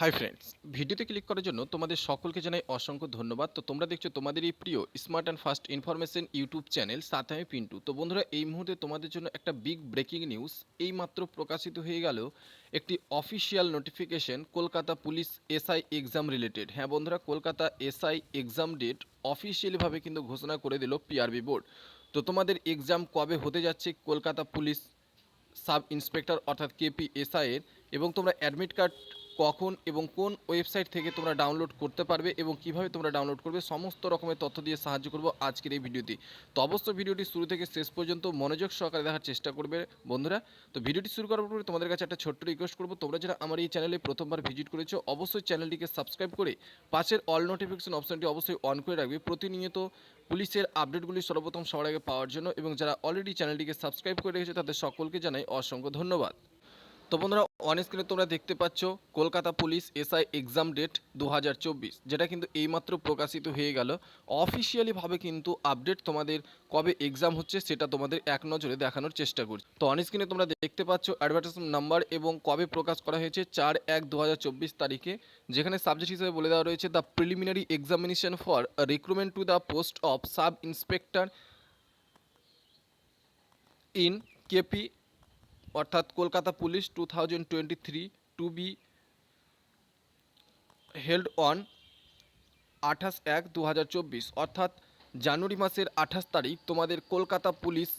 Hi friends ভিডিওতে click করার জন্য তোমাদের সকলকে জানাই অসংখ্য ধন্যবাদ। তো তোমরা দেখছ তোমাদের এই প্রিয় smart and fast information YouTube channel সাথে আমি পিন্টু তো বন্ধুরা, এই মুহূর্তে তোমাদের জন্য একটা বিগ ব্রেকিং নিউজ এইমাত্র প্রকাশিত হয়ে গেল একটি official notification Kolkata police SI exam related হ্যাঁ বন্ধুরা, কলকাতা এসআই এক্সাম ডেট অফিসিয়ালিভাবে কিন্তু ঘোষণা করে দিল পিআরবি বোর্ড তো তোমাদের এক্সাম কবে হতে যাচ্ছে কলকাতা পুলিশ সাব ইন্সপেক্টর অর্থাৎ কেপিএসআই এর? এবং তোমরা অ্যাডমিট কার্ড কখন এবং কোন ওয়েবসাইট থেকে তোমরা ডাউনলোড করতে পারবে এবং কীভাবে তোমরা ডাউনলোড করবে, সমস্ত রকমের তথ্য দিয়ে সাহায্য করব আজকের এই ভিডিওটি তো অবশ্যই ভিডিওটি শুরু থেকে শেষ পর্যন্ত মনোযোগ সহকারে দেখার চেষ্টা করবে বন্ধুরা। তো ভিডিওটি শুরু করার পরে তোমাদের কাছে একটা ছোট্ট রিকোয়েস্ট করব। তোমরা যারা আমার এই চ্যানেলে প্রথমবার ভিজিট করেছ, অবশ্যই চ্যানেলটিকে সাবস্ক্রাইব করে পাশের অল নোটিফিকেশন অপশনটি অবশ্যই অন করে রাখবে। প্রতিনিয়ত পুলিশের আপডেটগুলি সর্বপ্রথম সবার আগে পাওয়ার জন্য এবং যারা অলরেডি চ্যানেলটিকে সাবস্ক্রাইব করে রেখেছে, তাদের সকলকে জানাই অসংখ্য ধন্যবাদ। তো বন্ধুরা অন স্ক্রিনে তোমরা দেখতে পাচ্ছ Kolkata police SI exam date দু হাজার চব্বিশ, যেটা কিন্তু এইমাত্র প্রকাশিত হয়ে গেল। অফিসিয়ালিভাবে কিন্তু আপডেট তোমাদের কবে এক্সাম হচ্ছে সেটা তোমাদের এক নজরে দেখানোর চেষ্টা করছি। তো অন স্ক্রিনে তোমরা দেখতে পাচ্ছ অ্যাডভার্টাইজমেন্ট নাম্বার এবং কবে প্রকাশ করা হয়েছে চার এক দু তারিখে, যেখানে সাবজেক্ট হিসেবে বলে দেওয়া রয়েছে the preliminary examination for recruitment to the post of sub inspector in KP অর্থাৎ Kolkata police two thousand twenty three to be held on আঠাশ এক দু হাজার চব্বিশ। অর্থাৎ জানুয়ারি মাসের আঠাশ তারিখ তোমাদের কলকাতা পুলিশ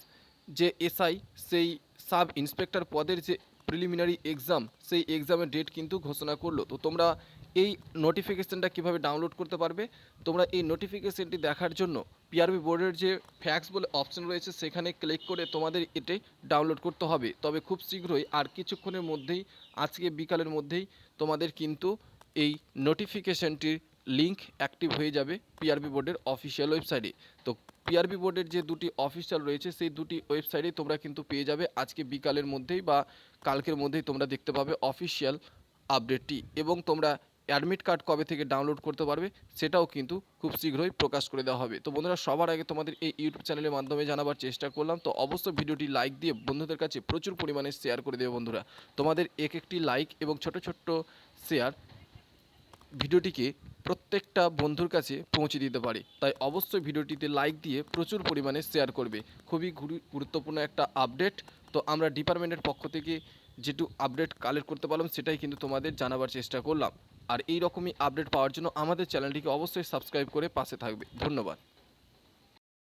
যে এসআই, সেই সাব ইন্সপেক্টর পদের যে প্রিলিমিনারি এক্সাম সেই এক্সামের ডেট কিন্তু ঘোষণা করল। তো তোমরা এই নোটিফিকেশানটা কীভাবে ডাউনলোড করতে পারবে? তোমরা এই নোটিফিকেশানটি দেখার জন্য পিআরবি বোর্ডের যে ফ্যাক্স বলে অপশন রয়েছে, সেখানে ক্লিক করে তোমাদের এটি ডাউনলোড করতে হবে। তবে খুব শীঘ্রই আর কিছুক্ষণের মধ্যেই, আজকে বিকালের মধ্যেই তোমাদের কিন্তু এই নোটিফিকেশানটির লিঙ্ক অ্যাক্টিভ হয়ে যাবে পিআরবি বোর্ডের অফিসিয়াল ওয়েবসাইটে তো পিআরবি বোর্ডের যে দুটি অফিসিয়াল রয়েছে, সেই দুটি ওয়েবসাইটে তোমরা কিন্তু পেয়ে যাবে আজকে বিকালের মধ্যেই বা কালকের মধ্যেই তোমরা দেখতে পাবে অফিসিয়াল আপডেটটি এবং তোমরা অ্যাডমিট কার্ড কবে থেকে ডাউনলোড করতে পারবে সেটাও কিন্তু খুব শীঘ্রই প্রকাশ করে দেওয়া হবে। তো বন্ধুরা, সবার আগে তোমাদের এই ইউটিউব চ্যানেলের মাধ্যমে জানাবার চেষ্টা করলাম। তো অবশ্যই ভিডিওটি লাইক দিয়ে বন্ধুদের কাছে প্রচুর পরিমাণে শেয়ার করে দেবে বন্ধুরা। তোমাদের এক একটি লাইক এবং ছোট ছোট্ট শেয়ার ভিডিওটিকে প্রত্যেকটা বন্ধুর কাছে পৌঁছে দিতে পারে। তাই অবশ্যই ভিডিওটিতে লাইক দিয়ে প্রচুর পরিমাণে শেয়ার করবে। খুবই গুরু- গুরুত্বপূর্ণ একটা আপডেট তো আমরা ডিপার্টমেন্টের পক্ষ থেকে যেটু আপডেট কালেক্ট করতে পারলাম, সেটাই কিন্তু তোমাদের জানাবার চেষ্টা করলাম। আর এই রকমই আপডেট পাওয়ার জন্য আমাদের চ্যানেলটিকে অবশ্যই সাবস্ক্রাইব করে পাশে থাকবে। ধন্যবাদ।